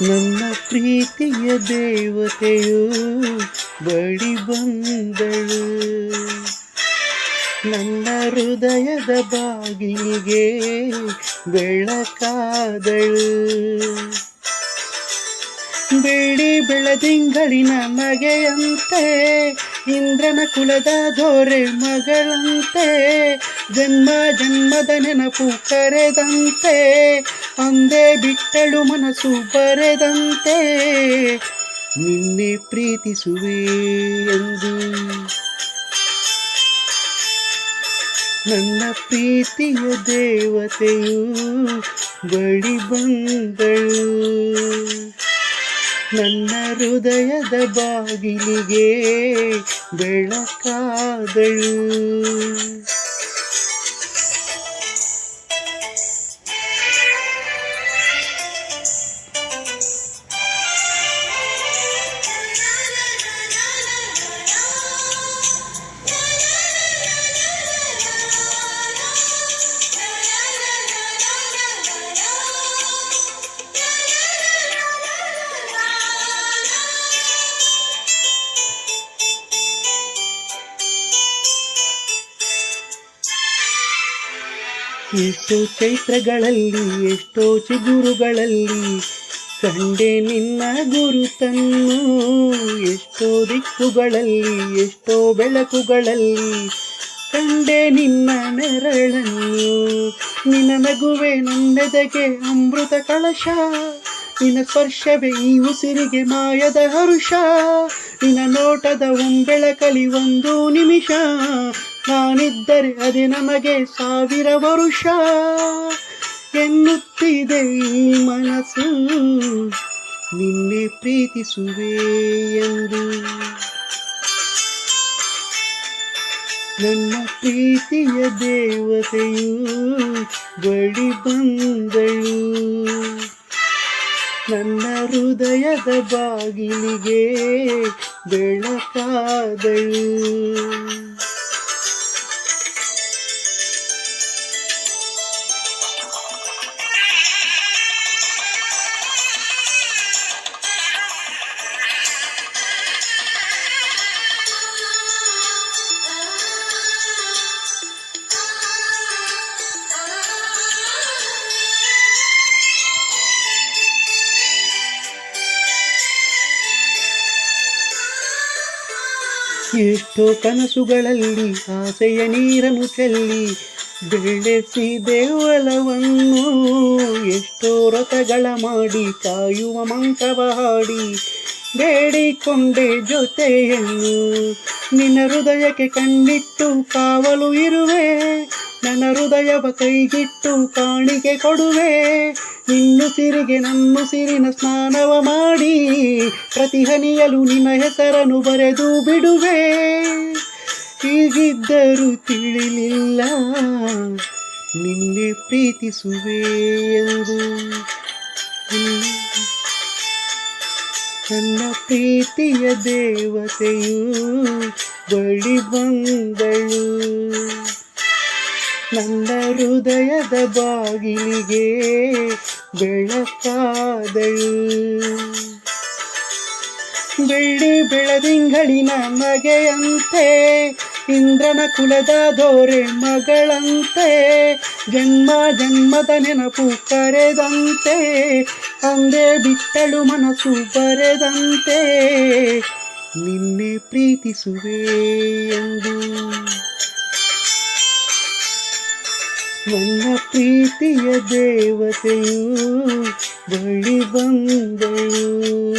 ನನ್ನ ಪ್ರೀತಿಯ ದೇವತೆಯು ಬಳಿ ಬಂದಳು. ನನ್ನ ಹೃದಯದ ಬಾಗಿಲಿಗೆ ಬೆಳಕಾದಳು. ಬೆಳ್ಳಿ ಬೆಳದಿಂಗಳಿನ ನಗೆಯಂತೆ ಇಂದ್ರನ ಕುಲದ ದೊರೆ ಮಗಳಂತೆ, ಜನ್ಮ ಜನ್ಮದ ನೆನಪು ಕರೆದಂತೆ, ಅಂದೇ ಬಿಟ್ಟಳು ಮನಸ್ಸು ಬರೆದಂತೆ, ನಿನ್ನೆ ಪ್ರೀತಿಸುವೆ ಎಂದು. ನನ್ನ ಪ್ರೀತಿಯ ದೇವತೆಯು ಬಳಿ ಬಂದಳು. ನನ್ನ ಹೃದಯದ ಬಾಗಿಲಿಗೆ ಬೆಳಕಾದಳು. ಎಷ್ಟೋ ಚೈತ್ರಗಳಲ್ಲಿ, ಎಷ್ಟೋ ಚಿಗುರುಗಳಲ್ಲಿ ಕಂಡೆ ನಿನ್ನ ಗುರುತನ್ನು. ಎಷ್ಟೋ ದಿಕ್ಕುಗಳಲ್ಲಿ, ಎಷ್ಟೋ ಬೆಳಕುಗಳಲ್ಲಿ ಕಂಡೆ ನಿನ್ನ ನೆರಳನ್ನು. ನಿನ್ನ ನಗುವೆ ನನ್ನೆದೆಗೆ ಅಮೃತ ಕಳಶ. ನಿನ್ನ ಸ್ಪರ್ಶವೇ ಈ ಉಸಿರಿಗೆ ಮಾಯದ ಹರುಷ. ನಿನ್ನ ನೋಟದ ಒಂಬೆಳಕಲಿ ಒಂದು ನಿಮಿಷ. ನಾನಿದ್ದರೆ ಅದೇ ನಮಗೆ ಸಾವಿರ ವರುಷ. ಎನ್ನುತ್ತಿದೆ ಈ ಮನಸ್ಸು. ನಿನ್ನೆ ಪ್ರೀತಿಸುವೆ ಎಂದು. ನನ್ನ ಪ್ರೀತಿಯ ದೇವತೆಯು ಬಳಿ ಬಂದಳು. ನನ್ನ ಹೃದಯದ ಬಾಗಿಲಿಗೆ ಬೆಳಕಾದಳು. ಎಷ್ಟೋ ಕನಸುಗಳಲ್ಲಿ ಆಸೆಯ ನೀರನ್ನು ಚೆಲ್ಲಿ ಬೆಳೆಸಿ ದೇವಲವನ್ನು, ಎಷ್ಟೋ ರಥಗಳ ಮಾಡಿ ಕಾಯುವ ಮಂಕವ ಹಾಡಿ ಬೇಡಿಕೊಂಡೆ ಜೊತೆಯನ್ನು. ನಿನ್ನ ಹೃದಯಕ್ಕೆ ಕಣ್ಣಿಟ್ಟು ಕಾವಲು ಇರುವೆ, ನನ್ನ ಹೃದಯವ ಕೈಗಿಟ್ಟು ಕಾಣಿಕೆ ಕೊಡುವೆ. ನಿನ್ನುಸಿರಿಗೆ ನನ್ನುಸಿರಿನ ಸ್ನಾನವ ಮಾಡಿ ಪ್ರತಿ ಹನಿಯಲು ನಿನ್ನ ಹೆಸರನ್ನು ಬರೆದು ಬಿಡುವೆ. ಹೀಗಿದ್ದರೂ ತಿಳಿಲಿಲ್ಲ. ನಿನ್ನೆ ಪ್ರೀತಿಸುವೆ ಎಂದು. ನನ್ನ ಪ್ರೀತಿಯ ದೇವತೆಯು ಬಳಿ ಬಂದಳು. ನನ್ನ ಹೃದಯದ ಬಾಗಿಲಿಗೆ ಬೆಳಕಾದಳು ಬೆಳ್ಳಿ ಬೆಳದಿಂಗಳಿನ ಮಗೆಯಂತೆ, ಇಂದ್ರನ ಕುಲದ ದೋರೆ ಮಗಳಂತೆ, ಜನ್ಮ ಜನ್ಮದ ನೆನಪು ಕರೆದಂತೆ, ಅಂದೆ ಬಿಟ್ಟಳು ಮನಸ್ಸು ಬರೆದಂತೆ, ನಿನ್ನೆ ಪ್ರೀತಿಸುವೆ ಎಂದು. ನನ್ನ ಪ್ರೀತಿಯ ದೇವತೆಯು ಬಳಿ ಬಂದಳು.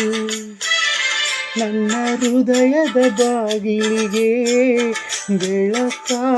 ನನ್ನ ಹೃದಯದ ಬಾಗಿಲಿಗೆ ಬೆಳಕಾದಳು.